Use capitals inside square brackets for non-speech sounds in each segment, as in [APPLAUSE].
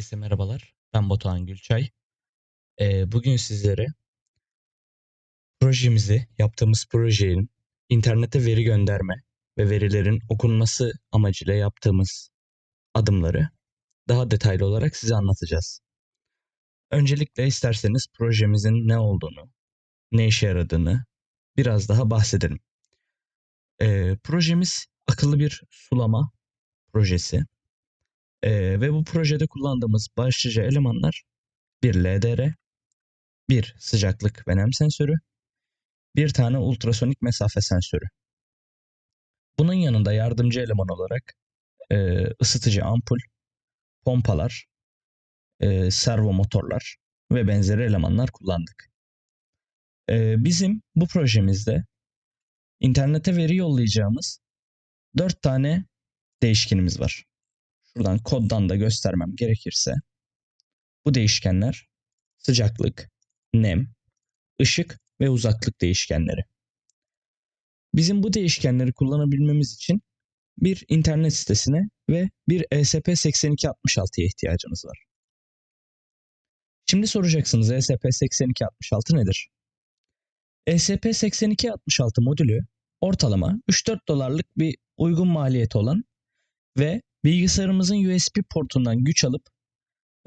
Herkese merhabalar. Ben Batuhan Gülçay. Ee, bugün sizlere projemizi, yaptığımız projenin internete veri gönderme ve verilerin okunması amacıyla yaptığımız adımları daha detaylı olarak size anlatacağız. Öncelikle isterseniz projemizin ne olduğunu, ne işe yaradığını biraz daha bahsedelim. Ee, projemiz akıllı bir sulama projesi. Ee, ve bu projede kullandığımız başlıca elemanlar bir LDR, bir sıcaklık ve nem sensörü, bir tane ultrasonik mesafe sensörü. Bunun yanında yardımcı eleman olarak e, ısıtıcı ampul, pompalar, e, servo motorlar ve benzeri elemanlar kullandık. E, bizim bu projemizde internete veri yollayacağımız dört tane değişkenimiz var. Şuradan koddan da göstermem gerekirse bu değişkenler sıcaklık, nem, ışık ve uzaklık değişkenleri. Bizim bu değişkenleri kullanabilmemiz için bir internet sitesine ve bir E ESP8266'ya ihtiyacımız var. Şimdi soracaksınız E ESP8266 nedir? E ESP8266 modülü ortalama 3-4 dolarlık bir uygun maliyeti olan ve bilgisayarımızın USB portundan güç alıp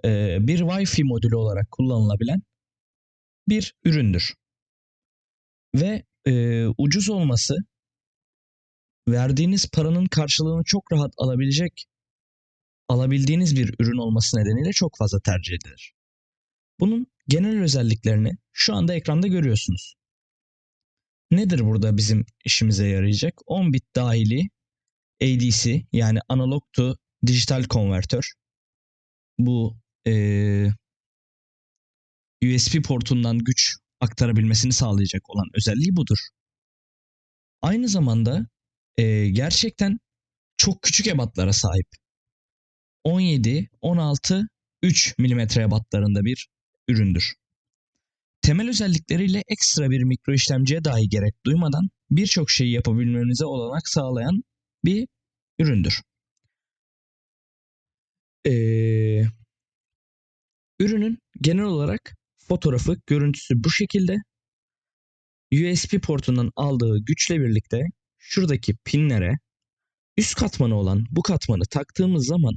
e, bir Wi-Fi modülü olarak kullanılabilen bir üründür. Ve e, ucuz olması verdiğiniz paranın karşılığını çok rahat alabilecek alabildiğiniz bir ürün olması nedeniyle çok fazla tercih edilir. Bunun genel özelliklerini şu anda ekranda görüyorsunuz. Nedir burada bizim işimize yarayacak? 10 bit dahili ADC yani analog to dijital konvertör. Bu e, USB portundan güç aktarabilmesini sağlayacak olan özelliği budur. Aynı zamanda e, gerçekten çok küçük ebatlara sahip. 17, 16, 3 mm ebatlarında bir üründür. Temel özellikleriyle ekstra bir mikro işlemciye dahi gerek duymadan birçok şeyi yapabilmenize olanak sağlayan bir üründür. Ee, ürünün genel olarak fotoğrafı, görüntüsü bu şekilde. USB portundan aldığı güçle birlikte şuradaki pinlere üst katmanı olan bu katmanı taktığımız zaman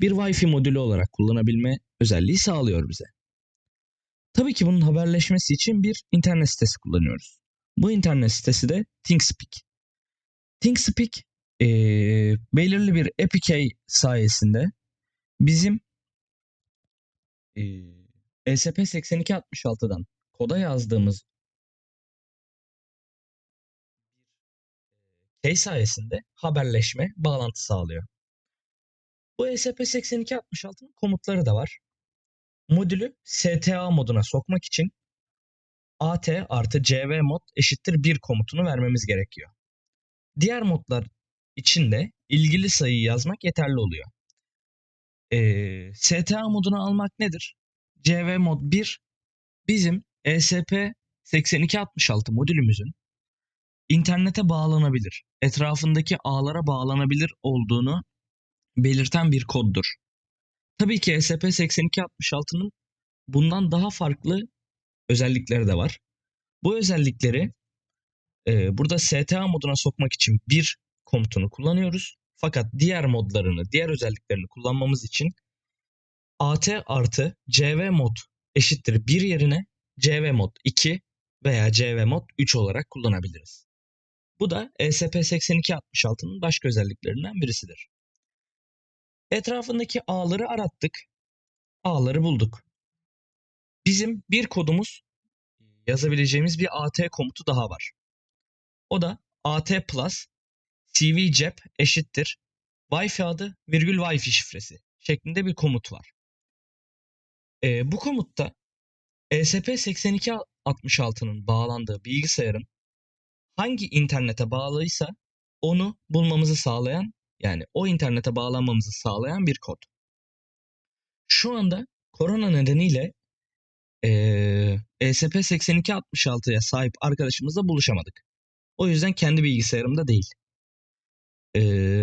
bir Wi-Fi modülü olarak kullanabilme özelliği sağlıyor bize. Tabii ki bunun haberleşmesi için bir internet sitesi kullanıyoruz. Bu internet sitesi de ThinkSpeak. ThinkSpeak e, belirli bir APK sayesinde bizim e, ESP8266'dan koda yazdığımız key sayesinde haberleşme, bağlantı sağlıyor. Bu ESP8266'nın komutları da var. Modülü STA moduna sokmak için AT artı CV mod eşittir 1 komutunu vermemiz gerekiyor. Diğer modlar için de ilgili sayıyı yazmak yeterli oluyor. Ee, STA modunu almak nedir? CV mod 1 bizim E ESP8266 modülümüzün internete bağlanabilir, etrafındaki ağlara bağlanabilir olduğunu belirten bir koddur. Tabii ki E ESP8266'nın bundan daha farklı özellikleri de var. Bu özellikleri e, burada STA moduna sokmak için bir komutunu kullanıyoruz. Fakat diğer modlarını, diğer özelliklerini kullanmamız için AT artı CV mod eşittir 1 yerine CV mod 2 veya CV mod 3 olarak kullanabiliriz. Bu da E ESP8266'nın başka özelliklerinden birisidir. Etrafındaki ağları arattık. Ağları bulduk. Bizim bir kodumuz yazabileceğimiz bir AT komutu daha var. O da AT plus CV cep eşittir Wi-Fi adı virgül Wi-Fi şifresi şeklinde bir komut var. Ee, bu komutta E ESP8266'nın bağlandığı bilgisayarın hangi internete bağlıysa onu bulmamızı sağlayan yani o internete bağlanmamızı sağlayan bir kod. Şu anda korona nedeniyle e, ESP8266'ya sahip arkadaşımızla buluşamadık. O yüzden kendi bilgisayarımda değil. E,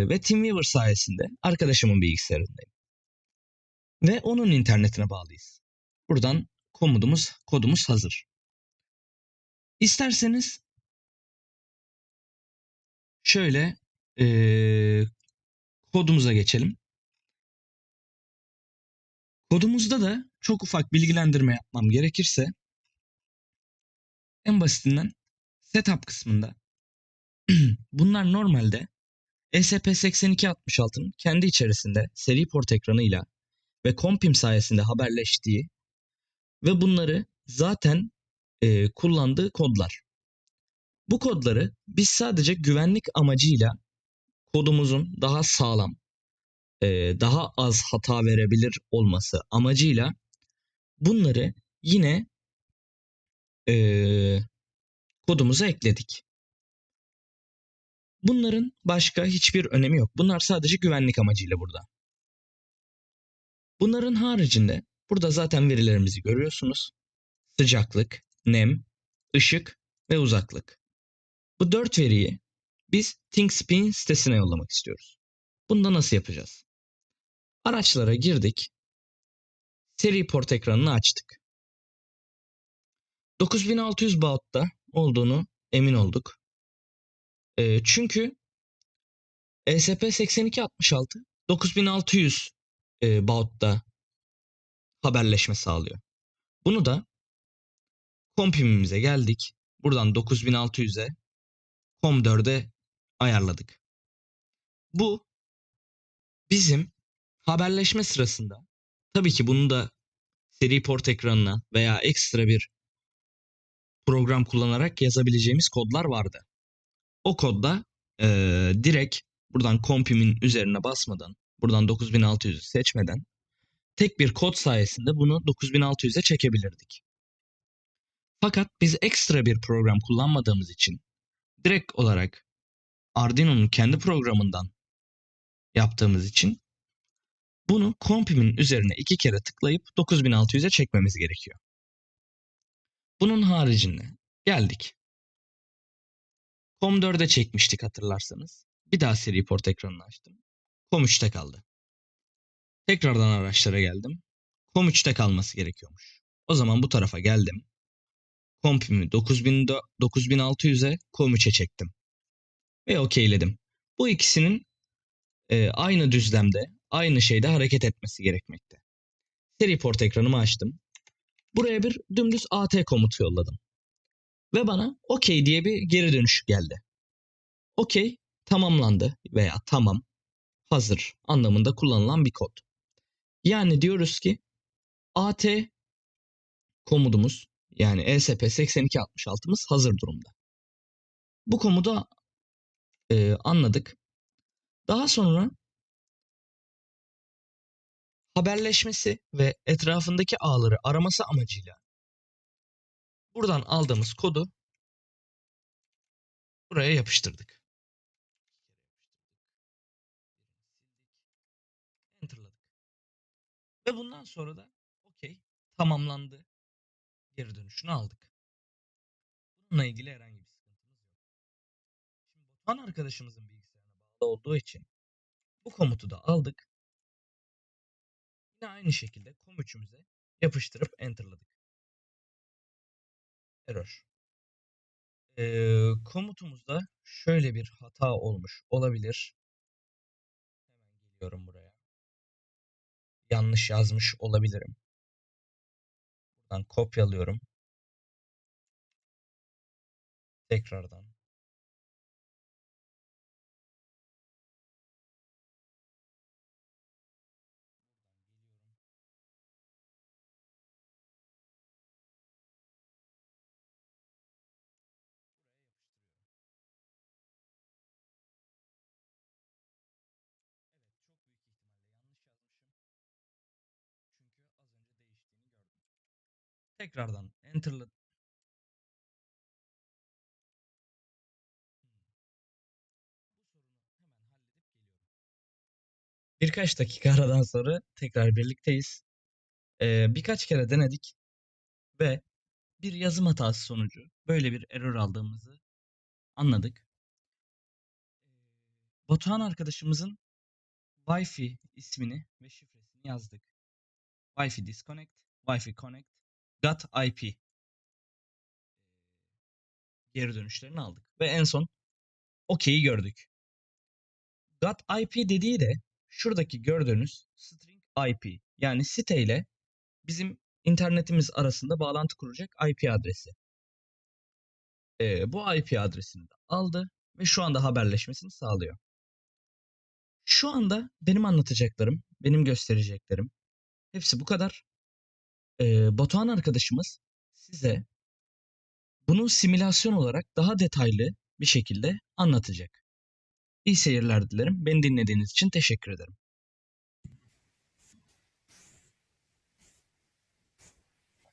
ve TeamViewer sayesinde arkadaşımın bilgisayarındayım. Ve onun internetine bağlıyız. Buradan komudumuz, kodumuz hazır. İsterseniz şöyle eee, kodumuza geçelim. Kodumuzda da çok ufak bilgilendirme yapmam gerekirse en basitinden setup kısmında [CLEARS THROAT] bunlar normalde E ESP8266'nın kendi içerisinde seri port ekranıyla ve Compim sayesinde haberleştiği ve bunları zaten e, kullandığı kodlar. Bu kodları biz sadece güvenlik amacıyla kodumuzun daha sağlam, e, daha az hata verebilir olması amacıyla bunları yine e, kodumuza ekledik. Bunların başka hiçbir önemi yok. Bunlar sadece güvenlik amacıyla burada. Bunların haricinde burada zaten verilerimizi görüyorsunuz. Sıcaklık, nem, ışık ve uzaklık. Bu dört veriyi biz ThinkSpeak'in sitesine yollamak istiyoruz. Bunu da nasıl yapacağız? Araçlara girdik. Seri port ekranını açtık. 9600 baud'da olduğunu emin olduk. E, çünkü E ESP8266 9600 e, baud'da haberleşme sağlıyor. Bunu da kompimimize geldik. Buradan 9600'e COM4'e ayarladık. Bu bizim haberleşme sırasında tabii ki bunu da seri port ekranına veya ekstra bir program kullanarak yazabileceğimiz kodlar vardı. O kodda eee, direkt buradan kompimin üzerine basmadan, buradan 9600'ü seçmeden tek bir kod sayesinde bunu 9600'e çekebilirdik. Fakat biz ekstra bir program kullanmadığımız için direkt olarak Arduino'nun kendi programından yaptığımız için bunu kompimin üzerine iki kere tıklayıp 9600'e çekmemiz gerekiyor. Bunun haricinde geldik. COM4'e çekmiştik hatırlarsanız. Bir daha seri port ekranını açtım. COM3'te kaldı. Tekrardan araçlara geldim. COM3'te kalması gerekiyormuş. O zaman bu tarafa geldim. Kompimi 9000 do- 9600'e COM3'e çektim. Ve okeyledim. Bu ikisinin e, aynı düzlemde, aynı şeyde hareket etmesi gerekmekte. Seri port ekranımı açtım. Buraya bir dümdüz AT komutu yolladım. Ve bana okey diye bir geri dönüş geldi. Okey tamamlandı veya tamam hazır anlamında kullanılan bir kod. Yani diyoruz ki AT komudumuz yani E ESP8266'mız hazır durumda. Bu komudu e, anladık. Daha sonra haberleşmesi ve etrafındaki ağları araması amacıyla buradan aldığımız kodu buraya yapıştırdık. Enter'ladık. Ve bundan sonra da okey tamamlandı geri dönüşünü aldık. Bununla ilgili herhangi bir sıkıntımız yok. Şimdi Batuhan arkadaşımızın bilgisayarına bağlı olduğu için bu komutu da aldık. Yine aynı şekilde com3'ümüze yapıştırıp enter'ladık. Error. Ee, komutumuzda şöyle bir hata olmuş olabilir. Hemen geliyorum buraya. Yanlış yazmış olabilirim. Buradan kopyalıyorum. Tekrardan. Tekrardan enter'la Birkaç dakika aradan sonra tekrar birlikteyiz. Ee, birkaç kere denedik ve bir yazım hatası sonucu böyle bir error aldığımızı anladık. Batuhan arkadaşımızın Wi-Fi ismini ve şifresini yazdık. Wi-Fi disconnect, Wi-Fi connect, got IP geri dönüşlerini aldık. Ve en son OK'yi gördük. Got IP dediği de şuradaki gördüğünüz string IP yani site ile bizim internetimiz arasında bağlantı kuracak IP adresi. Ee, bu IP adresini de aldı ve şu anda haberleşmesini sağlıyor. Şu anda benim anlatacaklarım, benim göstereceklerim hepsi bu kadar. Ee, Batuhan arkadaşımız size bunu simülasyon olarak daha detaylı bir şekilde anlatacak. İyi seyirler dilerim. Beni dinlediğiniz için teşekkür ederim.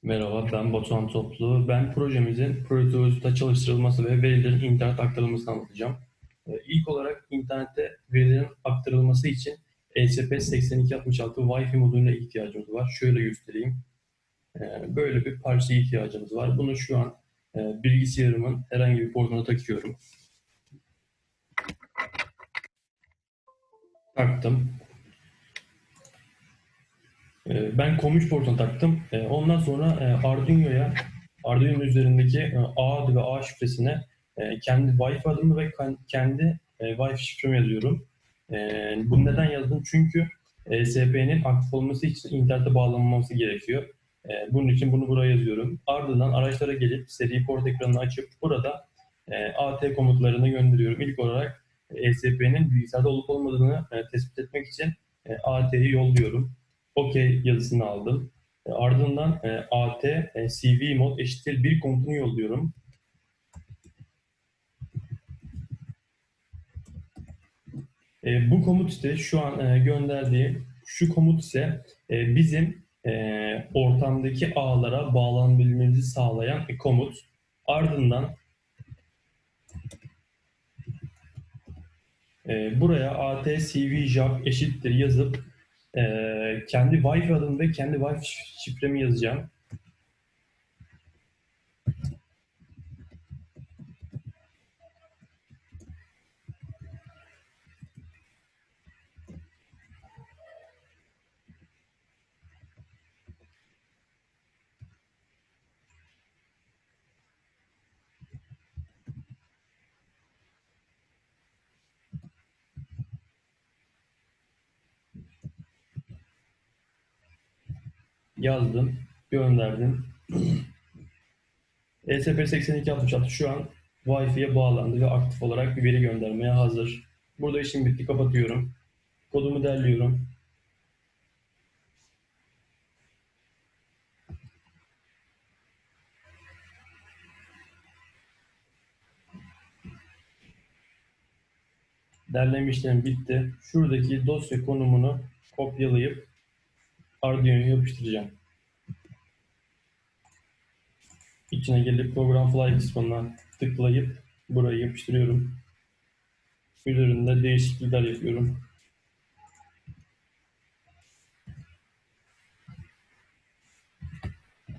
Merhaba, ben Batuhan Toplu. Ben projemizin Prometheus'ta çalıştırılması ve verilerin internet aktarılmasını anlatacağım. İlk olarak internette verilerin aktarılması için E ESP8266 Wi-Fi modülüne ihtiyacımız var. Şöyle göstereyim. Ee, Böyle bir parçaya ihtiyacımız var. Bunu şu an e, bilgisayarımın herhangi bir portuna takıyorum. Taktım. Ee, Ben Commute portuna taktım. Ee, Ondan sonra e, Arduino'ya, Arduino üzerindeki e, A adı ve A şifresine kendi Wi-Fi adımı ve kendi Wi-Fi şifremi yazıyorum. Bunu neden yazdım? Çünkü ESP'nin aktif olması için internete bağlanması gerekiyor. E, Bunun için bunu buraya yazıyorum. Ardından araçlara gelip seri port ekranını açıp burada e, AT komutlarını gönderiyorum. İlk olarak ESP'nin bilgisayarda olup olmadığını e, tespit etmek için e, AT'yi yolluyorum. OK yazısını aldım. E, ardından e, AT e, CV mod eşittir bir komutunu yolluyorum. E, bu komut ise şu an e, gönderdiği şu komut ise e, bizim e, ortamdaki ağlara bağlanabilmemizi sağlayan bir komut. Ardından e, buraya AT CV job eşittir yazıp e, kendi Wi-Fi adımı ve kendi Wi-Fi şifremi yazacağım. Yazdım, gönderdim. [CLEARS THROAT] E ESP8266 şu an Wi-Fi'ye bağlandı ve aktif olarak bir veri göndermeye hazır. Burada işim bitti, kapatıyorum. Kodumu derliyorum. Derleme işlemi bitti. Şuradaki dosya konumunu kopyalayıp Arduino'ya yapıştıracağım. İçine gelip Program Fly kısmına tıklayıp burayı yapıştırıyorum. Üzerinde değişiklikler yapıyorum.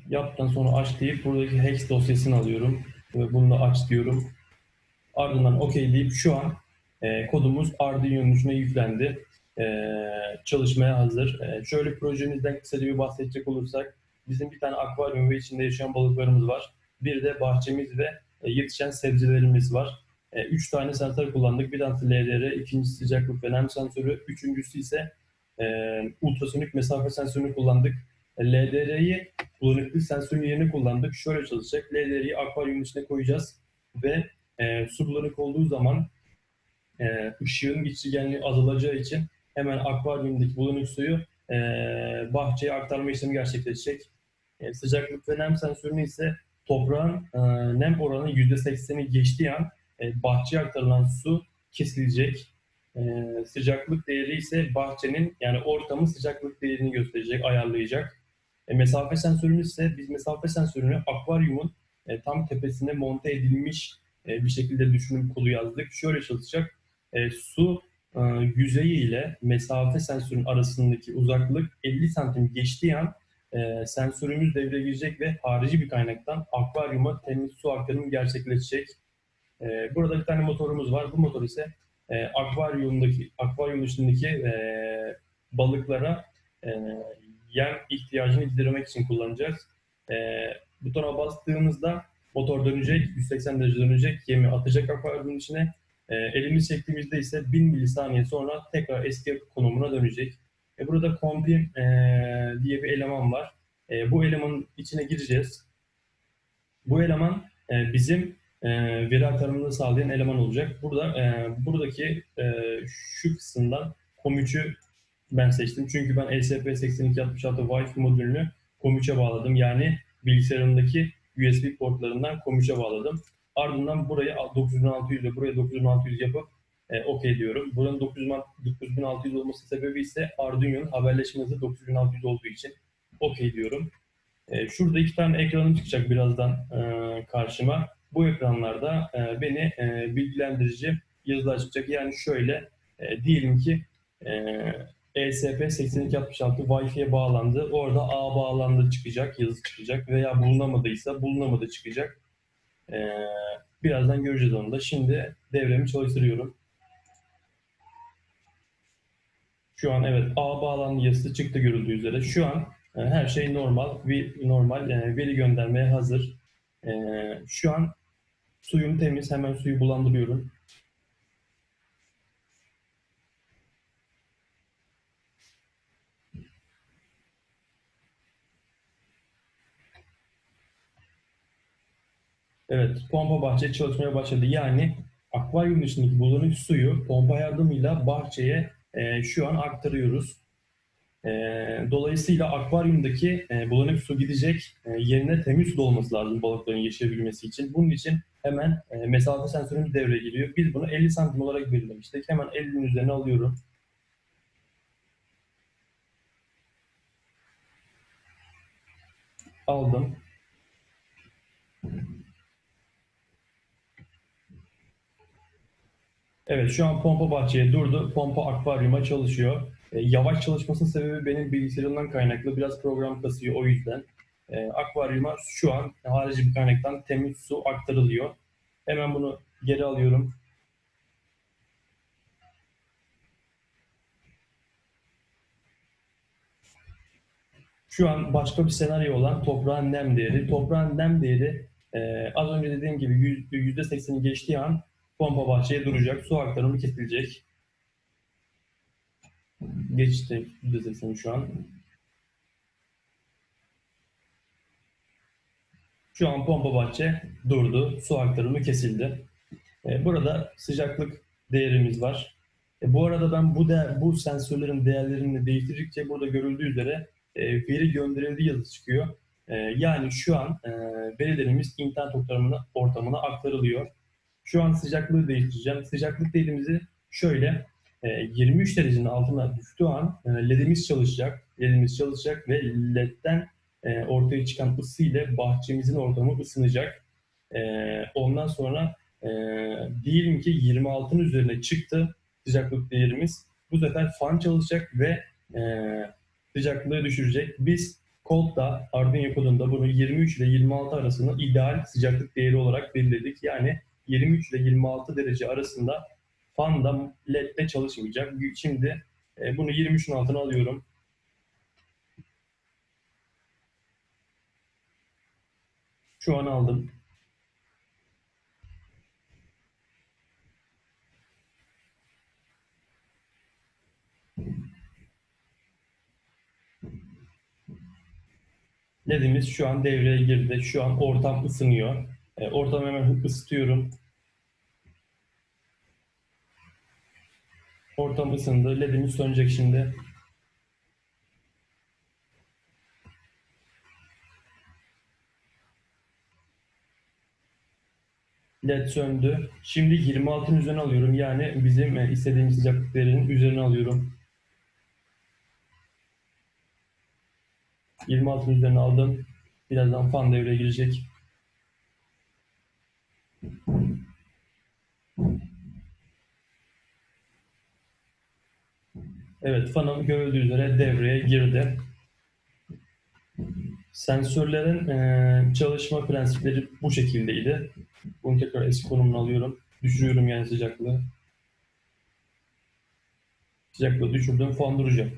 Yaptıktan sonra aç deyip buradaki hex dosyasını alıyorum ve bunu da aç diyorum. Ardından OK deyip şu an e, kodumuz Arduino'nun içine yüklendi. E, çalışmaya hazır. E, şöyle projemizden kısaca bir bahsedecek olursak bizim bir tane akvaryum ve içinde yaşayan balıklarımız var. Bir de bahçemiz ve e, yetişen sebzelerimiz var. Üç tane sensör kullandık. Bir tanesi LDR, ikincisi sıcaklık ve nem sensörü, üçüncüsü ise ultrasonik mesafe sensörünü kullandık. LDR'yi bulanıklık sensörünün yerine kullandık. Şöyle çalışacak. LDR'yi akvaryumun içine koyacağız ve e, su bulanık olduğu zaman e, ışığın geçirgenliği azalacağı için hemen akvaryumdaki bulanık suyu e, bahçeye aktarma işlemi gerçekleşecek. E, sıcaklık ve nem sensörünü ise toprağın e, nem oranı %80'i geçtiği an e, bahçeye aktarılan su kesilecek. E, sıcaklık değeri ise bahçenin yani ortamın sıcaklık değerini gösterecek, ayarlayacak. E, mesafe sensörümüz ise biz mesafe sensörünü akvaryumun e, tam tepesine monte edilmiş e, bir şekilde düşünüm kolu yazdık. Şöyle çalışacak. E, su e, yüzeyi ile mesafe sensörün arasındaki uzaklık 50 santim geçtiği an e, sensörümüz devreye girecek ve harici bir kaynaktan akvaryuma temiz su aktarımı gerçekleşecek. E, burada bir tane motorumuz var. Bu motor ise e, akvaryumdaki akvaryum içindeki e, balıklara e, yem ihtiyacını gidermek için kullanacağız. E, butona bastığımızda motor dönecek, 180 derece dönecek, yemi atacak akvaryumun içine. E, elimiz çektiğimizde ise 1000 milisaniye sonra tekrar eski konumuna dönecek. E, burada compim e, diye bir eleman var. E, bu elemanın içine gireceğiz. Bu eleman e, bizim e, veri aktarımını sağlayan eleman olacak. Burada e, buradaki e, şu kısımdan COM3'ü ben seçtim. Çünkü ben ESP8266 Wi-Fi modülünü COM3'e bağladım. Yani bilgisayarımdaki USB portlarından COM3'e bağladım. Ardından buraya 9600 ile buraya 9600 yapıp e, OK diyorum. Buranın 9600 olması sebebi ise Arduino'nun haberleşme hızı 9600 olduğu için OK diyorum. E, şurada iki tane ekranım çıkacak birazdan e, karşıma. Bu ekranlarda e, beni e, bilgilendirici yazılar çıkacak. Yani şöyle e, diyelim ki e, ESP8266 Wi-Fi'ye bağlandı. Orada A bağlandı çıkacak, yazı çıkacak veya bulunamadıysa bulunamadı çıkacak. E, birazdan göreceğiz onu da. Şimdi devremi çalıştırıyorum. Şu an evet A bağlandı yazısı çıktı görüldüğü üzere. Şu an e, her şey normal, bir normal e, veri göndermeye hazır. E, şu an suyum temiz, hemen suyu bulandırıyorum. Evet, pompa bahçe çalışmaya başladı. Yani akvaryumun içindeki bulanık suyu pompa yardımıyla bahçeye e, şu an aktarıyoruz. E, dolayısıyla akvaryumdaki e, bulanık su gidecek, e, yerine temiz su olması lazım balıkların yaşayabilmesi için. Bunun için hemen e, mesafe sensörümüz devreye giriyor. Biz bunu 50 santim olarak belirlemiştik. Hemen 50'nin üzerine alıyorum. Aldım. Evet şu an pompa bahçeye durdu. Pompa akvaryuma çalışıyor. E, yavaş çalışmasının sebebi benim bilgisayarımdan kaynaklı. Biraz program kasıyor o yüzden. E, akvaryuma şu an harici bir kaynaktan temiz su aktarılıyor. Hemen bunu geri alıyorum. Şu an başka bir senaryo olan toprağın nem değeri. Toprağın nem değeri e, az önce dediğim gibi %80'i geçtiği an pompa bahçeye duracak. Su aktarımı kesilecek. Geçti %80 şu an. Şu an pompa bahçe durdu. Su aktarımı kesildi. E, burada sıcaklık değerimiz var. E, bu arada ben bu değer, bu sensörlerin değerlerini değiştirdikçe burada görüldüğü üzere e, veri gönderildi yazı çıkıyor. Yani şu an verilerimiz internet ortamına, ortamına aktarılıyor. Şu an sıcaklığı değiştireceğim. Sıcaklık değerimizi şöyle 23 derecenin altına düştüğü an ledimiz çalışacak. Ledimiz çalışacak ve ledden ortaya çıkan ısı ile bahçemizin ortamı ısınacak. Ondan sonra diyelim ki 26'ın üzerine çıktı sıcaklık değerimiz. Bu sefer fan çalışacak ve sıcaklığı düşürecek. Biz Cold'da, Arduino kodunda bunu 23 ile 26 arasında ideal sıcaklık değeri olarak belirledik. Yani 23 ile 26 derece arasında fan da led'de çalışmayacak. Şimdi e, bunu 23'ün altına alıyorum. Şu an aldım. LED'imiz şu an devreye girdi. Şu an ortam ısınıyor. E, ortamı hemen ısıtıyorum. Ortam ısındı. LED'imiz sönecek şimdi. LED söndü. Şimdi 26'ın üzerine alıyorum. Yani bizim e, istediğimiz sıcaklık değerinin üzerine alıyorum. 26'ın üzerine aldım. Birazdan fan devreye girecek. Evet, fanım görüldüğü üzere devreye girdi. Sensörlerin e, çalışma prensipleri bu şekildeydi. Bunu tekrar eski konumuna alıyorum. Düşürüyorum yani sıcaklığı. Sıcaklığı düşürdüm, fan duracak.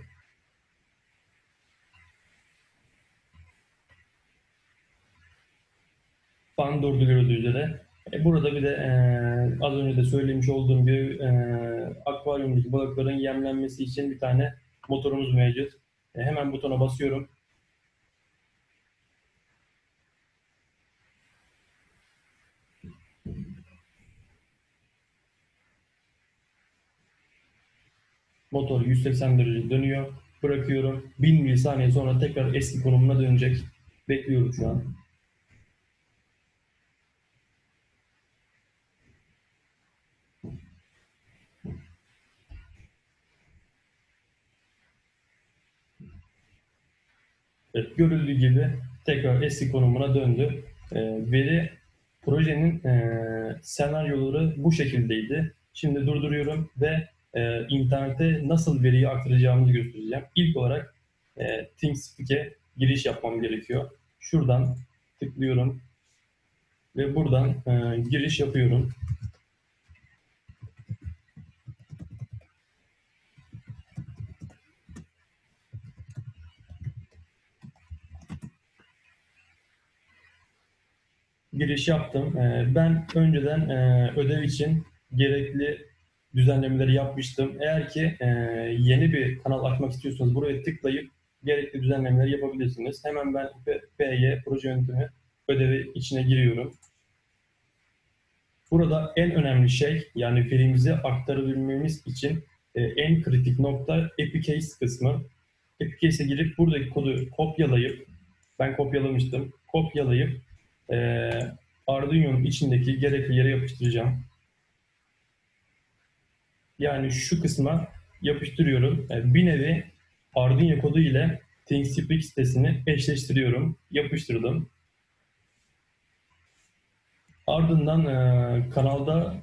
Fan durdu görüldüğü üzere. E, burada bir de e, az önce de söylemiş olduğum gibi e, akvaryumdaki balıkların yemlenmesi için bir tane motorumuz mevcut. E, hemen butona basıyorum. Motor 180 derece dönüyor. Bırakıyorum. 1000 milisaniye sonra tekrar eski konumuna dönecek. Bekliyorum şu an. Evet, görüldüğü gibi tekrar eski konumuna döndü. Ee, veri projenin e, senaryoları bu şekildeydi. Şimdi durduruyorum ve e, internete nasıl veriyi aktaracağımızı göstereceğim. İlk olarak e, TeamSpeak'e giriş yapmam gerekiyor. Şuradan tıklıyorum ve buradan e, giriş yapıyorum. Giriş yaptım. Ee, Ben önceden e, ödev için gerekli düzenlemeleri yapmıştım. Eğer ki e, yeni bir kanal açmak istiyorsanız buraya tıklayıp gerekli düzenlemeleri yapabilirsiniz. Hemen ben PY proje yönetimi ödevi içine giriyorum. Burada en önemli şey yani verimizi aktarabilmemiz için e, en kritik nokta Epicase kısmı. Epicase'e girip buradaki kodu kopyalayıp ben kopyalamıştım. Kopyalayıp e, Arduino'nun içindeki gerekli yere yapıştıracağım. Yani şu kısma yapıştırıyorum. E, bir nevi Arduino kodu ile ThinkSpeak sitesini eşleştiriyorum. Yapıştırdım. Ardından e, kanalda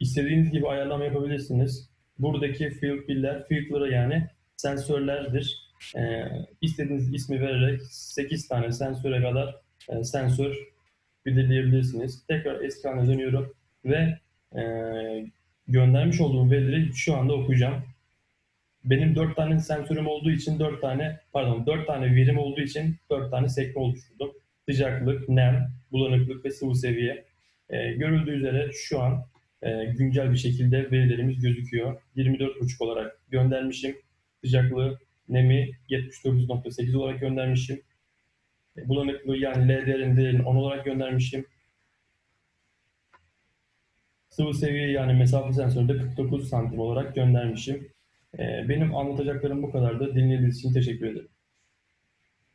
istediğiniz gibi ayarlama yapabilirsiniz. Buradaki field biller, field'ları yani sensörlerdir. E, istediğiniz ismi vererek 8 tane sensöre kadar e, sensör belirleyebilirsiniz. Tekrar eski haline dönüyorum ve e, göndermiş olduğum verileri şu anda okuyacağım. Benim 4 tane sensörüm olduğu için 4 tane pardon 4 tane verim olduğu için 4 tane sekme oluşturdum. Sıcaklık, nem, bulanıklık ve sıvı seviye. E, görüldüğü üzere şu an e, güncel bir şekilde verilerimiz gözüküyor. 24.5 olarak göndermişim. Sıcaklığı, nemi 79.8 olarak göndermişim. Bulanıklığı yani LDR'in değerini 10 olarak göndermişim. Sıvı seviye yani mesafe sensörü de 49 santim olarak göndermişim. E, Benim anlatacaklarım bu kadardı. Dinlediğiniz için teşekkür ederim.